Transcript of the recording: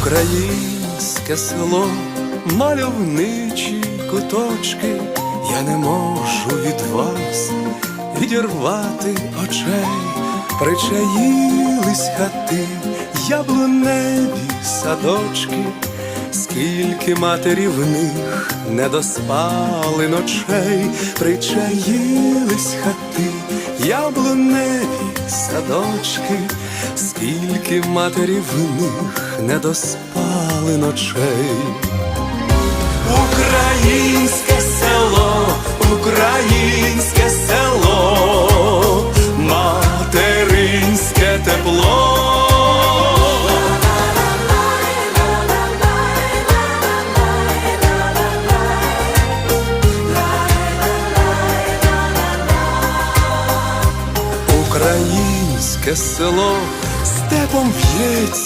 Українське село, мальовничі куточки, я не можу від вас відірвати очей, причаїлись хати, яблуневі садочки, скільки матері в них не доспали ночей, причаїлись хати, яблуневі садочки, скільки матері в них не доспали ночей. Українське село, українське село, материнське тепло. Українське село, степ hurts